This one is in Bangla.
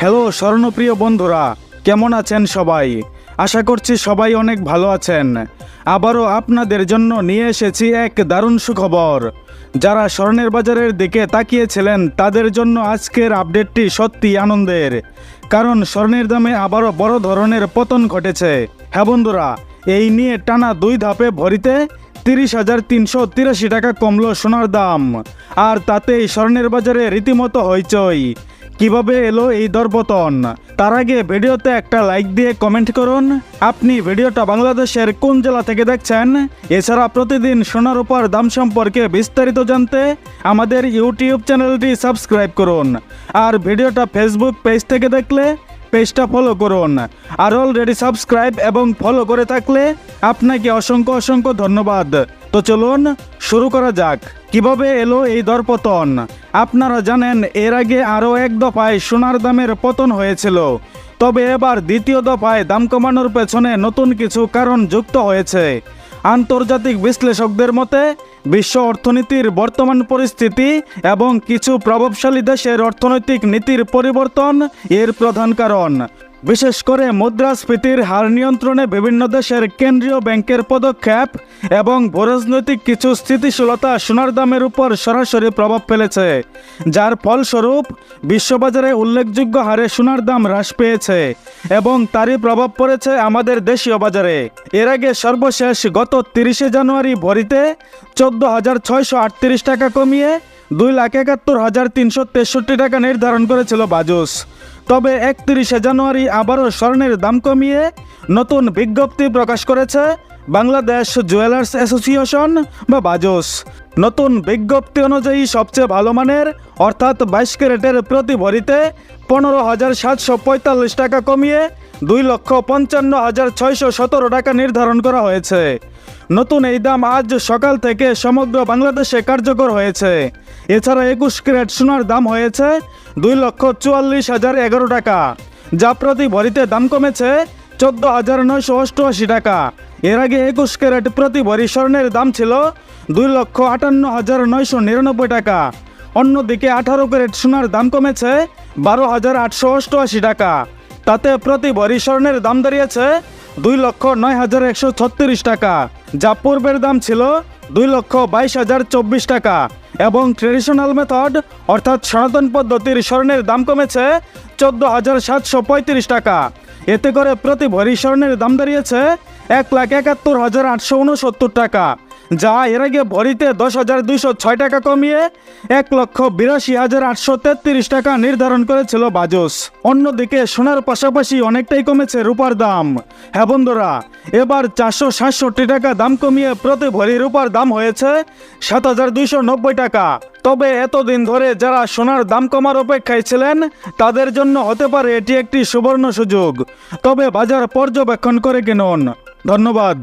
হ্যালো স্বর্ণপ্রিয় বন্ধুরা, কেমন আছেন সবাই? আশা করছি সবাই অনেক ভালো আছেন। আবারও আপনাদের জন্য নিয়ে এসেছি এক দারুণ সুখবর। যারা স্বর্ণের বাজারের দিকে তাকিয়েছিলেন, তাদের জন্য আজকের আপডেটটি সত্যি আনন্দের। কারণ স্বর্ণের দামে আবারও বড় ধরনের পতন ঘটেছে। হ্যাঁ বন্ধুরা, এই নিয়ে টানা দুই ধাপে ভরিতে তিরিশ হাজার তিনশো তিরাশি টাকা কমলো সোনার দাম। আর তাতেই স্বর্ণের বাজারে রীতিমতো হইচই। কীভাবে এলো এই দরপতন? তার আগে ভিডিওতে একটা লাইক দিয়ে কমেন্ট করুন। আপনি ভিডিওটা বাংলাদেশের কোন জেলা থেকে দেখছেন? এছাড়া প্রতিদিন সোনার উপর দাম সম্পর্কে বিস্তারিত জানতে আমাদের ইউটিউব চ্যানেলটি সাবস্ক্রাইব করুন। আর ভিডিওটা ফেসবুক পেজ থেকে দেখলে পেজটা ফলো করুন। আর অলরেডি সাবস্ক্রাইব এবং ফলো করে থাকলে আপনাকে অসংখ্য অসংখ্য ধন্যবাদ। তো চলুন শুরু করা যাক। কীভাবে এলো এই দরপতন? আপনারা জানেন, এর আগে আরও এক দফায় সোনার দামের পতন হয়েছিল। তবে এবার দ্বিতীয় দফায় দাম কমানোর পেছনে নতুন কিছু কারণ যুক্ত হয়েছে। আন্তর্জাতিক বিশ্লেষকদের মতে, বিশ্ব অর্থনীতির বর্তমান পরিস্থিতি এবং কিছু প্রভাবশালী দেশের অর্থনৈতিক নীতির পরিবর্তন এর প্রধান কারণ। বিশেষ করে মুদ্রাস্ফীতির হার নিয়ন্ত্রণে বিভিন্ন দেশের কেন্দ্রীয় ব্যাংকের পদক্ষেপ এবং ভূরাজনৈতিক কিছু স্থিতিশীলতা সোনার দামের উপর সরাসরি প্রভাব ফেলেছে, যার ফলস্বরূপ বিশ্ববাজারে উল্লেখযোগ্য হারে সোনার দাম হ্রাস পেয়েছে এবং তারই প্রভাব পড়েছে আমাদের দেশীয় বাজারে। এর আগে সর্বশেষ গত তিরিশে জানুয়ারি ভরিতে চোদ্দ হাজার ছয়শো আটত্রিশ টাকা কমিয়ে দুই লাখ একাত্তর হাজার তিনশো তেষট্টি টাকা নির্ধারণ করেছিল বাজুস। তবে একত্রিশে জানুয়ারি আবারও স্বর্ণের দাম কমিয়ে নতুন বিজ্ঞপ্তি প্রকাশ করেছে বাংলাদেশ জুয়েলার্স অ্যাসোসিয়েশন বা বাজস। নতুন বিজ্ঞপ্তি অনুযায়ী সবচেয়ে ভালো মানের, অর্থাৎ বাইশ ক্যারেটের প্রতি ভরিতে পনেরো হাজার সাতশো পঁয়তাল্লিশ টাকা কমিয়ে দুই লক্ষ পঞ্চান্ন হাজার ছয়শো সতেরো টাকা নির্ধারণ করা হয়েছে। নতুন এই দাম আজ সকাল থেকে সমগ্র বাংলাদেশে কার্যকর হয়েছে। এছাড়া একুশ ক্যারেট সোনার দাম হয়েছে দুই লক্ষ চুয়াল্লিশ হাজার এগারো টাকা, যা প্রতি ভরিতে দাম কমেছে চোদ্দ হাজার নয়শো অষ্টআশি টাকা। এর আগে একুশ ক্যারেট প্রতি ভরি স্বর্ণের দাম ছিল দুই লক্ষ আটান্ন হাজার নয়শো নিরানব্বই টাকা। অন্যদিকে আঠারো ক্যারেট সোনার দাম কমেছে বারো হাজার আটশো অষ্টআশি টাকা। তাতে প্রতি ভরি স্বর্ণের দাম দাঁড়িয়েছে দুই লক্ষ নয় হাজার একশো ছত্রিশ টাকা। যা পূর্বের দাম ছিল দুই লক্ষ বাইশ হাজার চব্বিশ টাকা এবং ট্রেডিশনাল মেথড অর্থাৎ সনাতন পদ্ধতির স্বর্ণের দাম কমেছে চোদ্দ হাজার সাতশো পঁয়ত্রিশ টাকা। এতে করে প্রতি ভরি স্বর্ণের দাম দাঁড়িয়েছে এক লাখ একাত্তর হাজার আটশো উনসত্তর টাকা। যা এর আগে ভরিতে দশ হাজার দুইশো ছয় টাকা কমিয়ে এক লক্ষ বিরাশি হাজার আটশো তেত্রিশ টাকা নির্ধারণ করেছিল বাজস। অন্যদিকে সোনার পাশাপাশি অনেকটাই কমেছে রূপার দাম। হ্যাঁ বন্ধুরা, এবার চারশো সাতষট্টি টাকা দাম কমিয়ে প্রতি ভরি রূপার দাম হয়েছে সাত হাজার দুইশো নব্বই টাকা। তবে এতদিন ধরে যারা সোনার দাম কমার অপেক্ষায় ছিলেন, তাদের জন্য হতে পারে এটি একটি সুবর্ণ সুযোগ। তবে বাজার পর্যবেক্ষণ করে কিনুন। ধন্যবাদ।